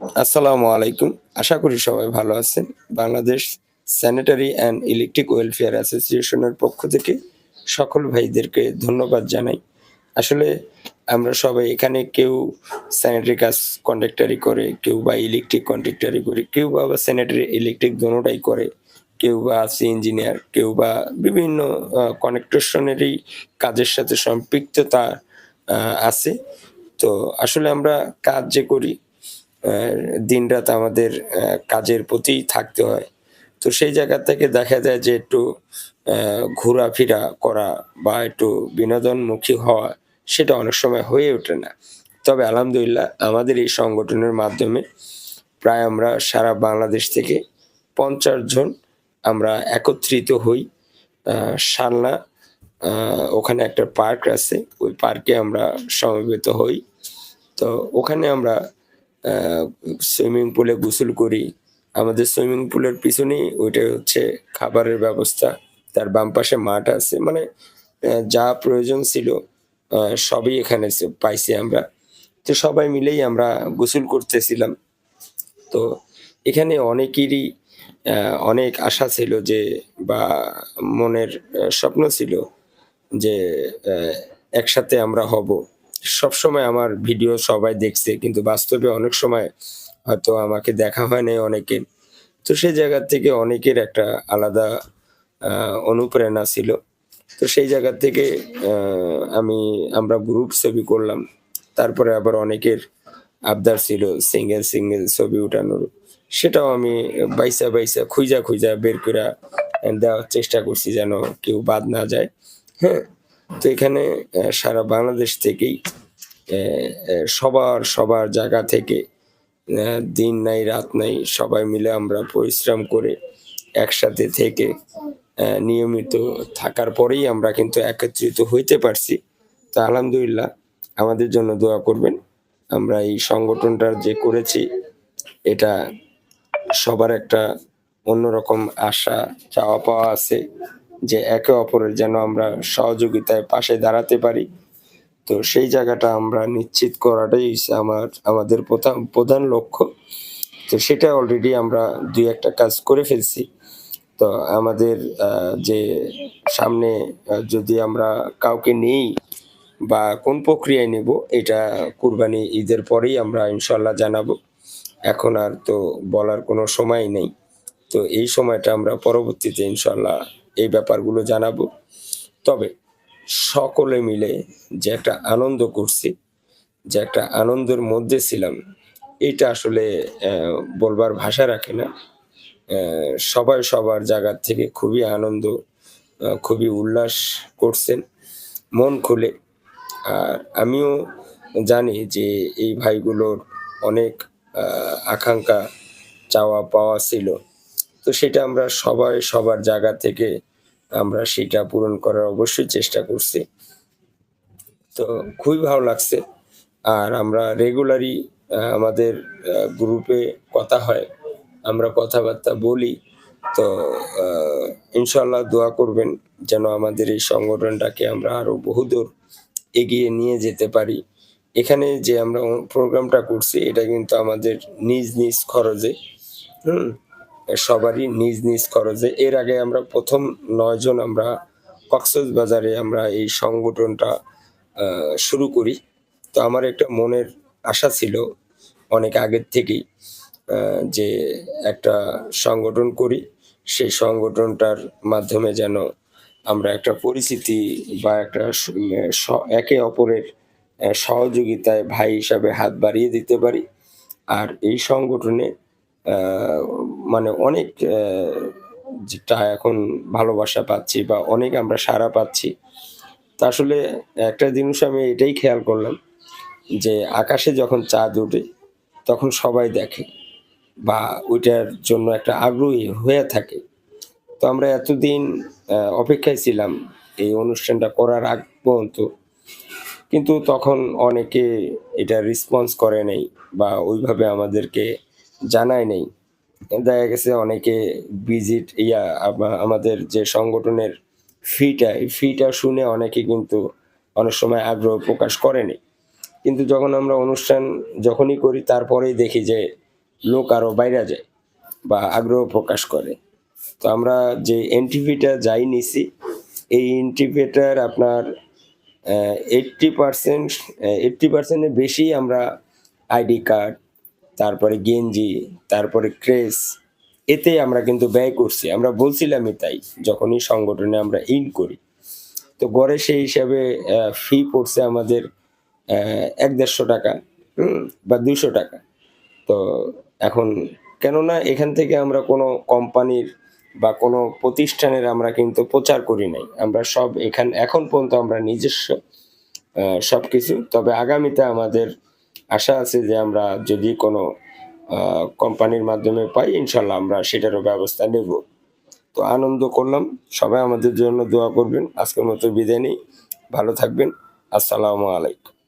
আসসালামু আলাইকুম। আশা করি সবাই ভালো আছেন। Bangladesh sanitary and electric welfare অ্যাসোসিয়েশনের পক্ষ থেকে সকল ভাইদেরকে ধন্যবাদ জানাই। আসলে আমরা সবাই এখানে কেউ স্যানিটারি কাজ কন্ডাক্টারি করে, কেউ বা ইলেকট্রিক কন্ডাক্টারি করে, কেউ বা স্যানিটারি ইলেকট্রিক দোনোটাই করে, কেউ বা আছে ইঞ্জিনিয়ার কেউ বা বিভিন্ন কানেকটেশনেরই কাজের সাথে সম্পৃক্ততা আছে। তো আসলে আমরা কাজ যে করি দিনরাত আমাদের কাজের প্রতিই থাকতে হয়। তো সেই জায়গা থেকে দেখা যায় যে একটু ঘোরাফেরা করা বা একটু বিনোদনমুখী হওয়া, সেটা অনেক সময় হয়ে ওঠে না। তবে আলহামদুলিল্লাহ আমাদের এই সংগঠনের মাধ্যমে প্রায় আমরা সারা বাংলাদেশ থেকে পঞ্চাশ জন আমরা একত্রিত হই। সালনা ওখানে একটা পার্ক আছে, ওই পার্কে আমরা সমবেত হই। তো ওখানে আমরা সুইমিং পুলে গোসল করি। আমাদের সুইমিং পুলের পিছনেই ওইটা হচ্ছে খাবারের ব্যবস্থা। তার বাম পাশে মাঠ আছে। মানে যা প্রয়োজন ছিল সবই এখানে পাইছি আমরা। তো সবাই মিলেই আমরা গোসল করতেছিলাম। তো এখানে অনেকেরই অনেক আশা ছিল যে, বা মনের স্বপ্ন ছিল যে একসাথে আমরা হব। সবসময় আমার ভিডিও সবাই দেখছে, কিন্তু বাস্তবে অনেক সময় হয়তো আমাকে দেখা হয় নাই অনেকে। তো সেই জায়গা থেকে অনেকের একটা আলাদা অনুপ্রেরণা ছিল। তো সেই জায়গা থেকে আমি, আমরা গ্রুপ ছবি করলাম। তারপরে আবার অনেকের আবদার ছিল সিঙ্গেল সিঙ্গেল ছবি উঠানোর। সেটাও আমি বাইসা বাইসা, খুঁজা খুঁজা বের করে দেওয়ার চেষ্টা করছি যেন কেউ বাদ না যায়। হ্যাঁ তো এখানে সারা বাংলাদেশ থেকেই সবার সবার জায়গা থেকে দিন নাই, রাত নাই, সবাই মিলে আমরা পরিশ্রম করে একসাথে থেকে নিয়মিত থাকার পরেই আমরা কিন্তু একত্রিত হইতে পারছি। তো আলহামদুলিল্লাহ, আমাদের জন্য দোয়া করবেন। আমরা এই সংগঠনটা যে করেছি, এটা সবার একটা অন্যরকম আশা, চাওয়া পাওয়া আছে। যে একে অপরের যেন আমরা সহযোগিতায় পাশে দাঁড়াতে পারি। তো সেই জায়গাটা আমরা নিশ্চিত করাটাই আমার, আমাদের প্রধান প্রধান লক্ষ্য। তো সেটা অলরেডি আমরা দুই একটা কাজ করে ফেলছি। তো আমাদের যে সামনে যদি আমরা কাউকে নেই বা কোন প্রক্রিয়ায় নেব, এটা কুরবানি ঈদের পরেই আমরা ইনশাল্লাহ জানাব। এখন আর তো বলার কোনো সময় নেই। তো এই সময়টা আমরা পরবর্তীতে ইনশাল্লাহ এই ব্যাপারগুলো জানাব। তবে সকলে মিলে যে একটা আনন্দ করছি, যে একটা আনন্দের মধ্যে ছিলাম, এটা আসলে বলবার ভাষা রাখে না। সবাই সবার জায়গার থেকে খুবই আনন্দ খুবই উল্লাস করছেন, মন খুলে। আর আমিও জানি যে এই ভাইগুলোর অনেক আকাঙ্ক্ষা, চাওয়া পাওয়া ছিল। তো সেটা আমরা সবাই সবার জায়গা থেকে আমরা সেটা পূরণ করার অবশ্যই চেষ্টা করছি। তো খুবই ভালো লাগছে। আর আমরা রেগুলারই আমাদের গ্রুপে কথা হয়, আমরা কথাবার্তা বলি। তো ইনশাল্লাহ দোয়া করবেন যেন আমাদের এই সংগঠনটাকে আমরা আরও বহুদূর এগিয়ে নিয়ে যেতে পারি। এখানে যে আমরা প্রোগ্রামটা করছি, এটা কিন্তু আমাদের নিজ নিজ খরচে, হুম সবারই নিজ নিজ খরচে। এর আগে আমরা প্রথম নয়জন আমরা কক্সবাজারে আমরা এই সংগঠনটা শুরু করি। তো আমার একটা মনের আশা ছিল অনেক আগের থেকেই যে একটা সংগঠন করি। সেই সংগঠনটার মাধ্যমে যেন আমরা একটা পরিচিতি বা একটা একে অপরের সহযোগিতায় ভাই হিসাবে হাত বাড়িয়ে দিতে পারি। আর এই সংগঠনে মানে অনেক যেটা এখন ভালোবাসা পাচ্ছি বা অনেক আমরা সাড়া পাচ্ছি। তা আসলে একটা জিনিস আমি এটাই খেয়াল করলাম যে আকাশে যখন চাঁদ ওঠে, তখন সবাই দেখে বা ওইটার জন্য একটা আগ্রহী হয়ে থাকে। তো আমরা এতদিন অপেক্ষায় ছিলাম এই অনুষ্ঠানটা করার আগ পর্যন্ত। কিন্তু তখন অনেকে এটা রেসপন্স করে নাই বা ওইভাবে আমাদেরকে জানায় নেই। দেখা গেছে অনেকে ভিজিট, ইয়া, আমা- আমাদের যে সংগঠনের ফিটা ফিটা শুনে অনেকে কিন্তু অনেক সময় আগ্রহ প্রকাশ করেনি। কিন্তু যখন আমরা অনুষ্ঠান যখনই করি, তারপরেই দেখি যে লোক আরও বাইরে যায় বা আগ্রহ প্রকাশ করে। তো আমরা যে এনটিভিটা যাই নিছি, এই এনটিভিটার আপনার এইট্টি পার্সেন্ট এইট্টি পার্সেন্টের বেশি আমরা আইডি কার্ড তারপরে গেঞ্জি, তারপরে ক্রেস, এতে আমরা কিন্তু ব্যয় করছি। আমরা বলছিলামই তাই, যখনই সংগঠনে আমরা ইন করি। তো গড়ে সেই হিসাবে ফি পড়ছে আমাদের এক দেড়শো টাকা বা দুশো টাকা। তো এখন কেননা এখান থেকে আমরা কোনো কোম্পানির বা কোনো প্রতিষ্ঠানের আমরা কিন্তু প্রচার করি নাই। আমরা সব এখান, এখন পর্যন্ত আমরা নিজস্ব সব কিছু তবে আগামীতে আমাদের আশা আছে যে আমরা যদি কোনো কোম্পানির মাধ্যমে পাই, ইনশাল্লাহ আমরা সেটারও ব্যবস্থা নেব। তো আনন্দ করলাম। সবাই আমাদের জন্য দোয়া করবেন। আজকের মতো বিদায় নেই। ভালো থাকবেন। আসসালামু আলাইকুম।